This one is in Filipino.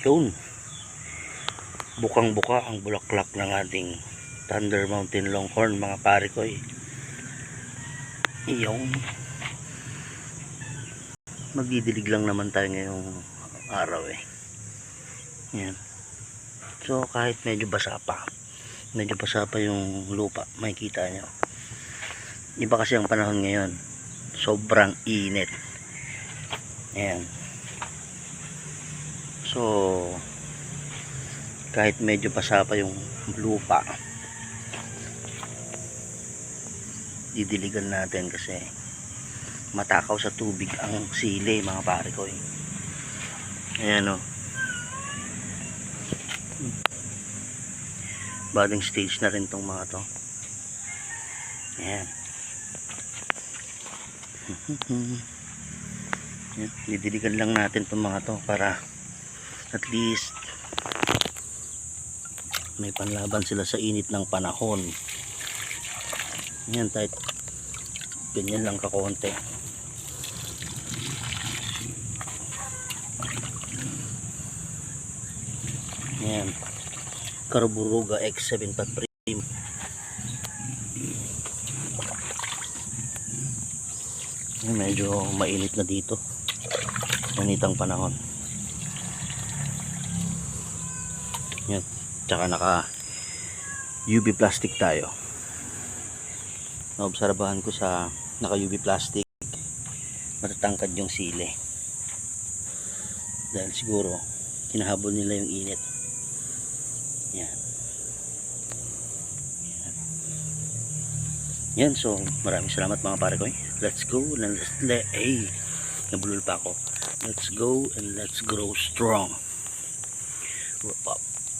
Yun. Bukang-buka ang bulaklak ng ating Thunder Mountain Longhorn mga pare ko eh. Yung magdidilig lang naman tayo ngayong araw eh. Yan. So kahit medyo basa pa, medyo basa pa yung lupa, makikita nyo. Iba kasi ang panahon ngayon. Sobrang init. Ayan. So, kahit medyo basa pa yung lupa, didiligan natin kasi matakaw sa tubig ang sili mga pare ko eh. Ayan o. Budding stage na rin tong mga to. Ayan. Yan, didiligan lang natin itong mga to para at least may panlaban sila sa init ng panahon. Yan kahit ganyan lang kakonti. Yan. Carburuga X7 Prim. Medyo mainit na dito. Manitang panahon. Yan tsaka naka UV plastic tayo. Naobserbahan ko sa naka UV plastic matatangkad yung sili. Dahil siguro hinahabol nila yung init. Yan, yan. So maraming salamat mga pare ko eh. let's go and let's let ay nabulol pa ako. Let's go and let's grow strong. Wrap up.